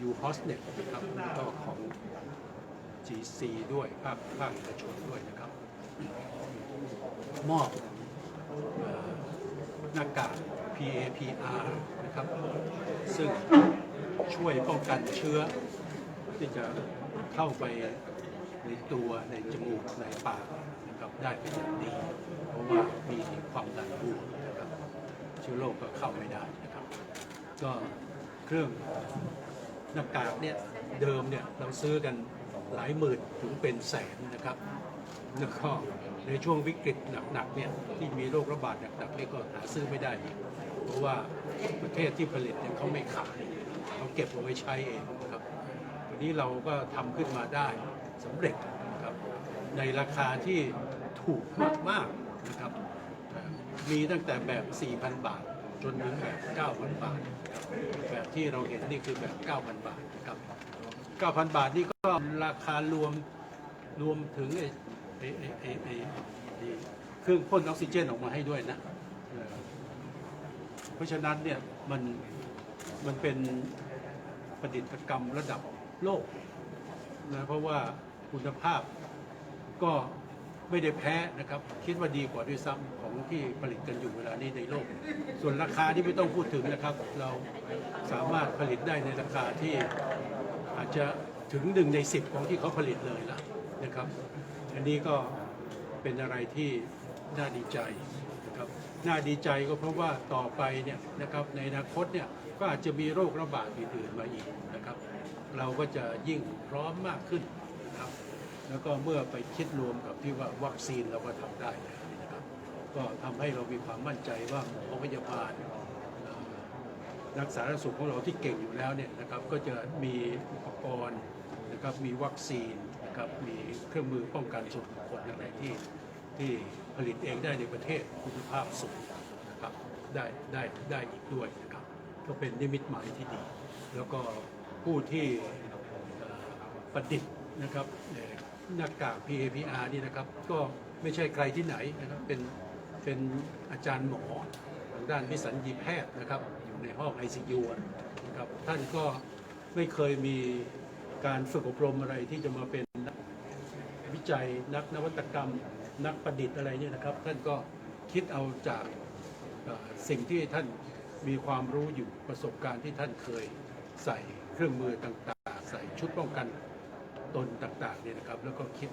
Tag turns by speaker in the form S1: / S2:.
S1: ยูฮอสเน็ตนะครับแล้วก็ของ GC ด้วยภาคภาคเอกชนด้วยนะครับ มอบหน้ากาก PAPR นะครับ ซึ่งช่วยป้องกันเชื้อ ที่จะเข้าไปในตัวในจมูก ในปากนะครับได้เป็นอย่างดี เพราะว่ามีความดันบวกนะครับเชื้อโรคก็เข้าไม่ได้นะครับ ก็เครื่อง หน้ากากเนี่ยเดิมเนี่ยเราซื้อกันหลายหมื่นถึงเป็นแสนนะครับแล้วก็ในช่วงวิกฤตหนักๆเนี่ยที่มีโรคระบาดหนักๆนี่ก็หาซื้อไม่ได้ เพราะว่าประเทศที่ผลิตเนี่ยเขาไม่ขายเขาเก็บเอาไว้ใช้เองนะครับวันนี้เราก็ทำขึ้นมาได้สำเร็จนะครับในราคาที่ถูกมากๆนะครับมีตั้งแต่แบบ 4,000 บาท จนถึงแบบ 9,000 บาท แบบที่เราเห็นนี่คือแบบ 9,000 บาทนะครับ 9,000 บาทนี่ก็ราคารวมรวมถึงไอ้ไอ้ไอ้ไอ้เครื่องพ่นออกซิเจนออกมาให้ด้วยนะ เพราะฉะนั้นเนี่ยมันมันเป็นประดิษฐกรรมระดับโลกนะเพราะว่าคุณภาพก็ ไม่ได้แพ้นะครับ คิดว่าดีกว่าด้วยซ้ำของที่ผลิตกันอยู่เวลานี้ในโลก ส่วนราคาที่ไม่ต้องพูดถึงนะครับ เราสามารถผลิตได้ในราคาที่อาจจะถึงหนึ่งในสิบของที่เขาผลิตเลยละนะครับ อันนี้ก็เป็นอะไรที่น่าดีใจนะครับน่าดีใจก็เพราะว่าต่อไปเนี่ยนะครับในอนาคตเนี่ยก็อาจจะมีโรคระบาดอื่นๆมาอีกนะครับ เราก็จะยิ่งพร้อมมากขึ้น แล้วก็เมื่อไปคิดรวมกับที่ว่าวัคซีนเราก็ทำได้นะครับ ก็ทำให้เรามีความมั่นใจว่าหมอพยาบาลนักสาธารณสุขของเราที่เก่งอยู่แล้วเนี่ยนะครับก็จะมีอุปกรณ์นะครับมีวัคซีนนะครับมีเครื่องมือป้องกันส่วนบุคคลอะไรที่ที่ผลิตเองได้ในประเทศคุณภาพสูงนะครับได้ได้ได้อีกด้วยนะครับก็เป็นนิมิตหมายที่ดี แล้วก็ผู้ที่ประดิษฐ์ นะครับหน้ากาก PAPR นี่นะครับ ก็ไม่ใช่ใครที่ไหนนะครับเป็นเป็นอาจารย์หมอทางด้านวิสัญญีแพทย์นะครับ อยู่ในห้อง ICU นะครับท่านก็ไม่เคยมีการฝึกอบรมอะไรที่จะมาเป็นนักวิจัยนักนวัตกรรม นักประดิษฐ์อะไรเนี่ยนะครับ ท่านก็คิดเอาจากสิ่งที่ท่านมีความรู้อยู่ประสบการณ์ที่ท่านเคยใส่เครื่องมือต่างๆ ใส่ชุดป้องกัน ตนต่างๆเนี่ยนะครับแล้วก็คิด